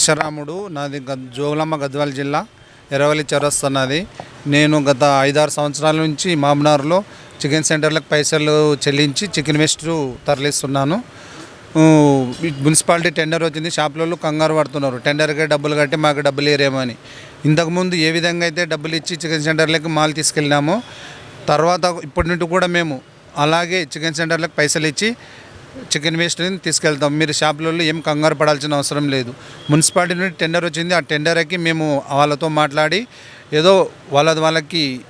పరశురాముడు నాది గద్ జోగులమ్మ గద్వాల జిల్లా ఎరవల్లి చౌరస్తా నాది. నేను గత ఐదారు సంవత్సరాల నుంచి మామనార్లో చికెన్ సెంటర్లకు పైసలు చెల్లించి చికెన్ వేస్ట్ తరలిస్తున్నాను. ఈ మున్సిపాలిటీ టెండర్ వచ్చింది. షాపులలో కంగారు పడుతున్నారు. టెండర్కే డబ్బులు కట్టి మాకు డబ్బులు ఏరేమని ఇంతకుముందు ఏ విధంగా అయితే డబ్బులు ఇచ్చి చికెన్ సెంటర్లకు మాల్ తీసుకెళ్ళినామో తర్వాత ఇప్పటి నుండి కూడా మేము అలాగే చికెన్ సెంటర్లకు పైసలు ఇచ్చి చికెన్ వేస్ట్ని తీసుకెళ్తాం. మీరు షాపులలో ఏం కంగారు పడాల్సిన అవసరం లేదు. మున్సిపాలిటీ నుండి టెండర్ వచ్చింది. ఆ టెండర్కి మేము వాళ్ళతో మాట్లాడి ఏదో వాళ్ళ వాళ్ళకి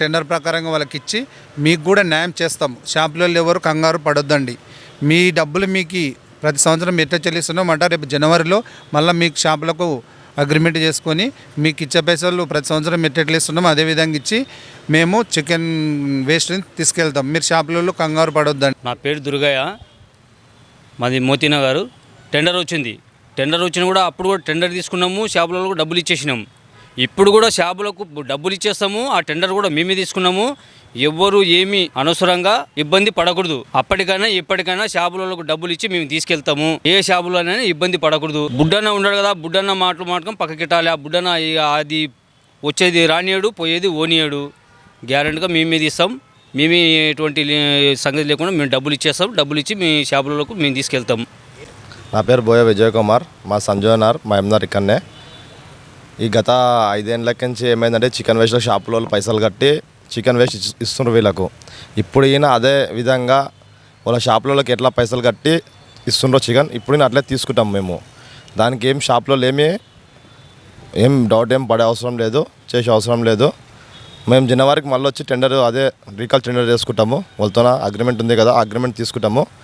టెండర్ ప్రకారంగా వాళ్ళకి ఇచ్చి మీకు కూడా న్యాయం చేస్తాం. షాపులలో ఎవరు కంగారు పడొద్దండి. మీ డబ్బులు మీకు ప్రతి సంవత్సరం ఎట్లా చెల్లిస్తున్నాం అంటే రేపు జనవరిలో మళ్ళీ మీకు షాపులకు అగ్రిమెంట్ చేసుకొని మీకు ఇచ్చే పైసలు ప్రతి సంవత్సరం ఎట్లా ఇస్తున్నాం అదే విధంగా ఇచ్చి మేము చికెన్ వేస్ట్ని తీసుకెళ్తాం. మీరు షాపులలో కంగారు పడొద్దండి. నా పేరు దుర్గయ్య. మాది మోతీనగర్ టెండర్ వచ్చింది. టెండర్ వచ్చిన కూడా అప్పుడు కూడా టెండర్ తీసుకున్నాము షాపులలో డబ్బులు ఇచ్చేసినాము ఇప్పుడు కూడా షాపులకు డబ్బులు ఇచ్చేస్తాము ఆ టెండర్ కూడా మేమే తీసుకున్నాము. ఎవ్వరు ఏమి అనవసరంగా ఇబ్బంది పడకూడదు. అప్పటికైనా ఇప్పటికైనా షాపులకు డబ్బులు ఇచ్చి మేము తీసుకెళ్తాము. ఏ షాపులోనైనా ఇబ్బంది పడకూడదు. బుడ్డన్న ఉన్నాడు కదా బుడ్డన్న మాటలు మాటకం పక్కకిట్టాలి ఆ బుడ్డన్న అది వచ్చేది రానియాడు పోయేది ఓనియాడు గ్యారెంటీగా మేమే తీస్తాం. మేమే ఎటువంటి సంగతి లేకుండా మేము డబ్బులు ఇచ్చేస్తాం. డబ్బులు ఇచ్చి మీ షాపులకు మేము తీసుకెళ్తాం. నా పేరు బోయ విజయ్ కుమార్. మా సంజయ్ నార్ మా ఎంనార్ ఇక్కడనే ఈ గత ఐదేళ్ళకి నుంచి ఏమైందంటే చికెన్ వేస్ట్లో షాపులో పైసలు కట్టి చికెన్ వేస్ట్ ఇస్- ఇస్తున్నారు వీళ్ళకు. ఇప్పుడు ఈయన అదే విధంగా వాళ్ళ షాపులలోకి ఎట్లా పైసలు కట్టి ఇస్తుండ్రో చికెన్ ఇప్పుడు అట్లే తీసుకుంటాం మేము. దానికి ఏం షాప్లో ఏమి ఏం డౌట్ ఏం పడే అవసరం లేదు. చేసే అవసరం లేదు. మేము జనవరికి మళ్ళీ వచ్చి టెండర్ అదే రీకాల్ టెండర్ చేసుకుంటాము. వాళ్ళతో అగ్రిమెంట్ ఉంది కదా అగ్రిమెంట్ తీసుకుంటాము.